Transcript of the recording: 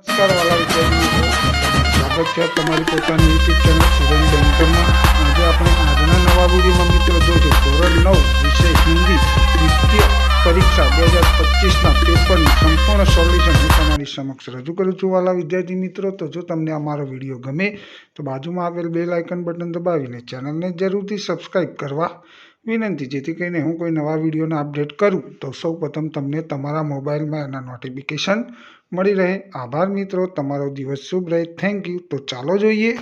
નમસ્કાર વાલા વિદ્યાર્થી મિત્રો સ્વાગત છે તમારી પોતાની યુટ્યુબ ચેનલ આજે આપણે આજના નવા વિડીયોમાં મિત્રો જોજો ધોરણ નવ વિષય હિન્દી દ્વિતીય પરીક્ષા બે હજાર પચીસના પેપરનું સંપૂર્ણ સોલ્યુશન હું તમારી સમક્ષ રજૂ કરું છું વાલા વિદ્યાર્થી મિત્રો તો જો તમને અમારો વીડિયો ગમે તો બાજુમાં આવેલ બે લાઇકન બટન દબાવીને ચેનલને જરૂરથી સબસ્ક્રાઈબ કરવા વિનંતી જેથી કરીને હું કોઈ નવા વિડીયોને અપડેટ કરું તો સૌ પ્રથમ તમને તમારા મોબાઈલમાં એના નોટિફિકેશન મળી રહે. આભાર મિત્રો. તમારો દિવસ શુભ રહે. થેન્ક યુ તો ચાલો જોઈએ.